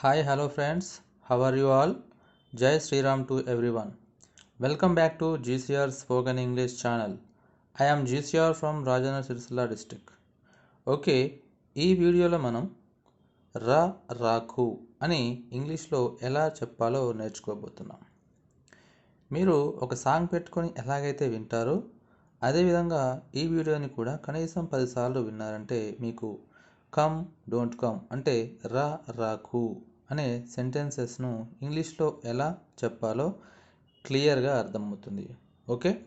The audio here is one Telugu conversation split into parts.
Hi hello friends how are you all జై Sriram to everyone welcome back to GCR spoken English channel I I'm GCR from Rajanna Sircilla district okay ఈ వీడియోలో మనం రా రాఖు అని ఇంగ్లీష్లో ఎలా చెప్పాలో నేర్చుకోబోతున్నాం. మీరు ఒక సాంగ్ పెట్టుకొని ఎలాగైతే వింటారో అదేవిధంగా ఈ వీడియోని కూడా కనీసం పదిసార్లు విన్నారంటే మీకు కమ్ డోంట్ కమ్ అంటే రా రాఖు అనే సెంటెన్సెస్ను ఇంగ్లీష్లో ఎలా చెప్పాలో క్లియర్గా అర్థమవుతుంది. ఓకే?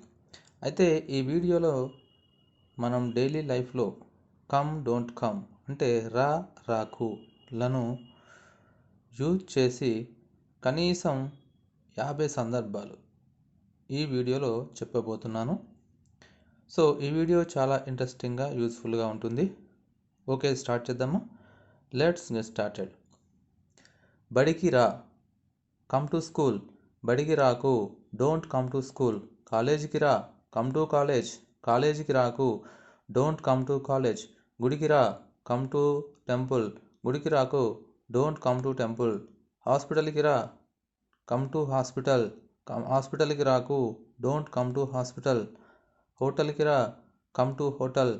అయితే ఈ వీడియోలో మనం డైలీ లైఫ్లో కమ్ డోంట్ కమ్ అంటే రా రాకులను యూజ్ చేసి కనీసం యాభై సందర్భాలు ఈ వీడియోలో చెప్పబోతున్నాను. సో ఈ వీడియో చాలా ఇంట్రెస్టింగ్గా యూస్ఫుల్గా ఉంటుంది. ఓకే స్టార్ట్ చేద్దామా? Let's get started. బడికి రా కమ్ టు స్కూల్ బడికి రాకు డోంట్ కమ్ టు స్కూల్ కాలేజీకి రా కమ్ టు కాలేజ్ కాలేజీకి రాకు డోంట్ కమ్ టు కాలేజ్ గుడికి రా కమ్ టు టెంపుల్ గుడికి రాకు డోంట్ కమ్ టు టెంపుల్ హాస్పిటల్కి రా కమ్ టు హాస్పిటల్ కమ్ హాస్పిటల్కి రాకు డోంట్ కమ్ టు హాస్పిటల్ హోటల్కి రా కమ్ టు హోటల్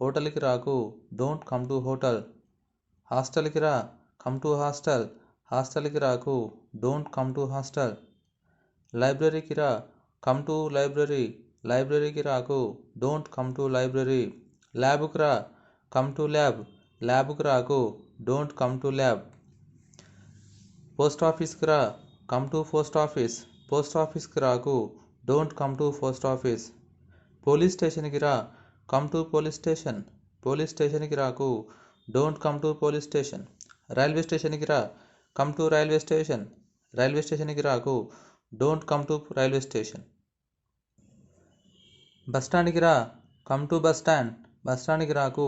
హోటల్కి రాకు డోంట్ కమ్ టు హోటల్ హాస్టల్కి రా కమ్ టు హాస్టల్ హాస్టల్కి రాకు. Don't come to hostel. లైబ్రరీకి రా. Come to library. లైబ్రరీకి రాకు. Don't come to library. ల్యాబ్కి రా. Come to lab. ల్యాబ్కి రాకు. Don't come to lab. Post ఆఫీస్కి రా. Come to post office. Post ఆఫీస్కి రాకు. Don't come to post office. Police స్టేషన్కి రా. Come to police station. Police స్టేషన్కి రాకు. Don't come to police station. Railway స్టేషన్కి రా. Come to railway station railway స్టేషన్కి రాకు don't come to railway station bus స్టాండ్కి రా come to bus stand bus స్టాండ్కి రాకు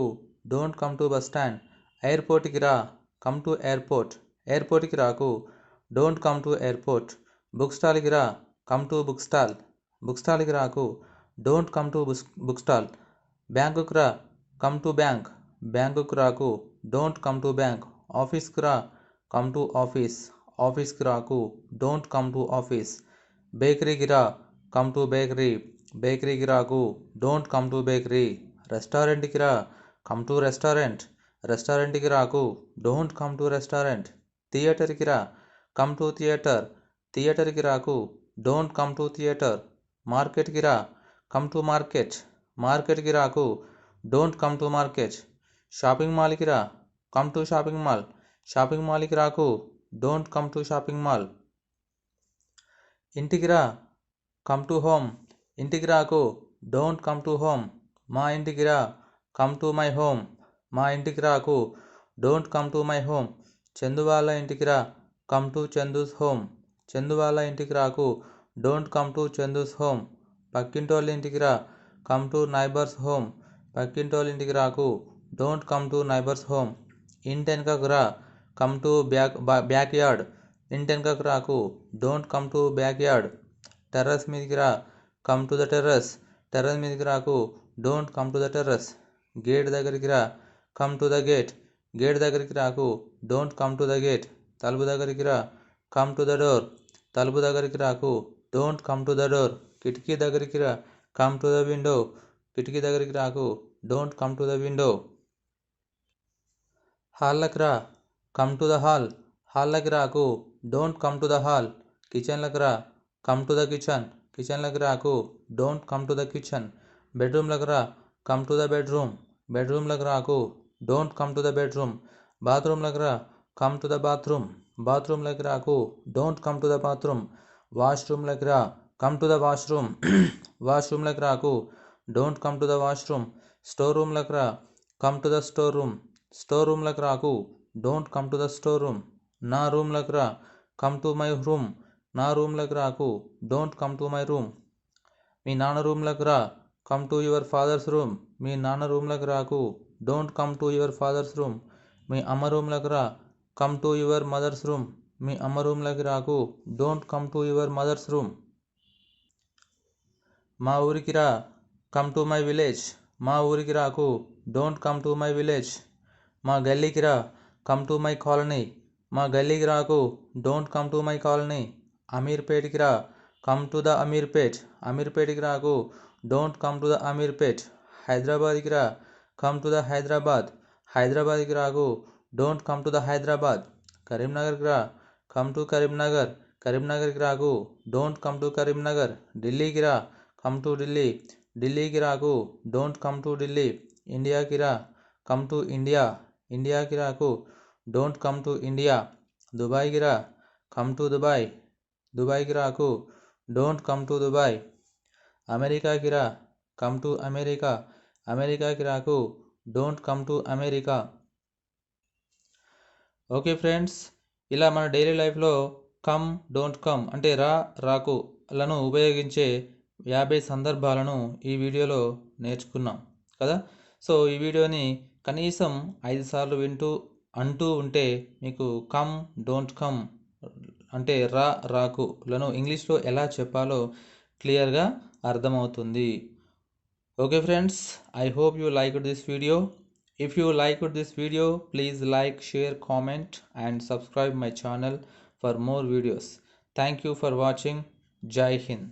don't come to bus stand ఎయిర్పోర్ట్కి రా కమ్ టు ఎయిర్పోర్ట్ ఎయిర్పోర్ట్కి రాకు don't come to airport book స్టాల్కి రా come to book stall book స్టాల్కి రాకు don't come to book book stall బ్యాంకుకి రా కమ్ టు బ్యాంక్ బ్యాంకుకి రాకు డోంట్ కమ్ టు బ్యాంక్ ఆఫీస్కి రా కమ్ టు ఆఫీస్ ఆఫీస్కి రాకు. డోంట్ కమ్ టు ఆఫీస్ బేకరీకి రా. కమ్ టు బేకరీ బేకరీకి రాకు. డోంట్ కమ్ టు బేకరీ రెస్టారెంట్కి రా. కమ్ టు రెస్టారెంట్ రెస్టారెంట్కి రాకు. డోంట్ కమ్ టు రెస్టారెంట్ థియేటర్కి రా. కమ్ టు థియేటర్ థియేటర్కి రాకు. డోంట్ కమ్ టు థియేటర్ మార్కెట్కి రా. కమ్ టు మార్కెట్ మార్కెట్కి రాకు. Don't come to market shopping మాల్కి రా. Come to shopping mall shopping మాల్కి రాకు. Don't come to shopping mall. ఇంటికి రా. Come to home. ఇంటికి రాకు. Don't come to home. మా ఇంటికి రా. Come to my home. మా ఇంటికి రాకు. Don't come to my home. Chandu వాళ్ళ ఇంటికి రా. Come to Chandu's home. Chandu వాళ్ళ ఇంటికి రాకు. Don't come to Chandu's home. పక్కింటోళ్ళ ఇంటికి రా. Come to neighbours home. పక్కింటోళ్ళ ఇంటికి రాకు. Don't come to neighbours home. ఇంటెనకకు రా. Come to back back yard ఇంటి రాకు don't come to back yard terrace మీదకి రా come to the terrace terrace మీదకి రాకు don't come to the terrace gate దగ్గరికి రా come to the gate gate దగ్గరికి రాకు don't come to the gate తలుపు దగ్గరికి రా కమ్ టు ద డోర్ తలుపు దగ్గరికి రాకు don't come to the door కిటికీ దగ్గరికి రా కమ్ టు ద విండో కిటికీ దగ్గరికి రాకు don't come to the window హాల్లోకి రా కమ్ టు ద హాల్ హాల్లోకి రాకు don't come to the hall కిచెన్లోకి రా కమ్ టు ద కిచెన్ కిచెన్లోకి రాకు don't come to the kitchen బెడ్రూమ్లోకి రా కమ్ టు ద బెడ్రూమ్ బెడ్రూమ్లోకి రాకు don't come to the bedroom బాత్రూమ్లోకి రా కమ్ టు ద బాత్రూమ్ బాత్రూమ్లోకి రాకు don't come to the bathroom వాష్రూమ్లోకి రా కమ్ టు ద వాష్రూమ్ వాష్రూమ్లోకి రాకు don't come to the washroom store రూమ్లోకి రా come to the store room store రూమ్లోకి రాకు don't come to the store room. నా రూమ్లోకి రా. Come to my room. నా రూమ్లోకి రాకు. Don't come to my room. మీ నాన్న రూమ్లోకి రా. Come to your father's room. మీ నాన్న రూమ్లోకి రాకు. Don't come to your father's room. మీ అమ్మ రూమ్లోకి రా. Come to your mother's room. మీ అమ్మ రూమ్లోకి రాకు. Don't come to your mother's room. మా ఊరికి రా. Come to my village. మా ఊరికి రాకు. Don't come to my village. మా గల్లీకి రా. కమ్ టు మై కాలనీ మా గల్లీకి రాకు don't come to my colony అమీర్పేట్కి రా కమ్ టు ద అమీర్పేట్ అమీర్పేట్కి రాకు don't come to the Ameerpet హైదరాబాద్కి రా కమ్ టు ద హైదరాబాద్ హైదరాబాద్కి రాకు don't come to the Hyderabad కరీంనగర్కి రా కమ్ టు కరీంనగర్ కరీంనగర్కి రాకు డోంట్ కమ్ టు కరీంనగర్ ఢిల్లీకి రా కమ్ టు ఢిల్లీ ఢిల్లీకి రాకు డోంట్ కమ్ టు ఢిల్లీ ఇండియాకి రా కమ్ టు ఇండియా ఇండియాకి రాకు డోంట్ కమ్ టు ఇండియా దుబాయ్కి రా కమ్ టు దుబాయ్ దుబాయ్కి రాకు డోంట్ కమ్ టు దుబాయ్ అమెరికాకి రా కమ్ టు అమెరికా అమెరికాకి రాకు don't come to America okay friends ఇలా మన డైలీ లైఫ్లో కమ్ డోంట్ కమ్ అంటే రా రాకు లను ఉపయోగించే యాభై సందర్భాలను ఈ వీడియోలో నేర్చుకున్నాం కదా? సో ఈ వీడియోని కనీసం ఐదు సార్లు వింటూ అంటూ ఉంటే మీకు కమ్ డోంట్ కమ్ అంటే రా రాకు లను ఇంగ్లీష్లో ఎలా చెప్పాలో క్లియర్గా అర్థమవుతుంది. Okay friends I hope you like this video. If you like this video please like share comment and subscribe my channel for more videos. Thank you for watching. జై హింద్.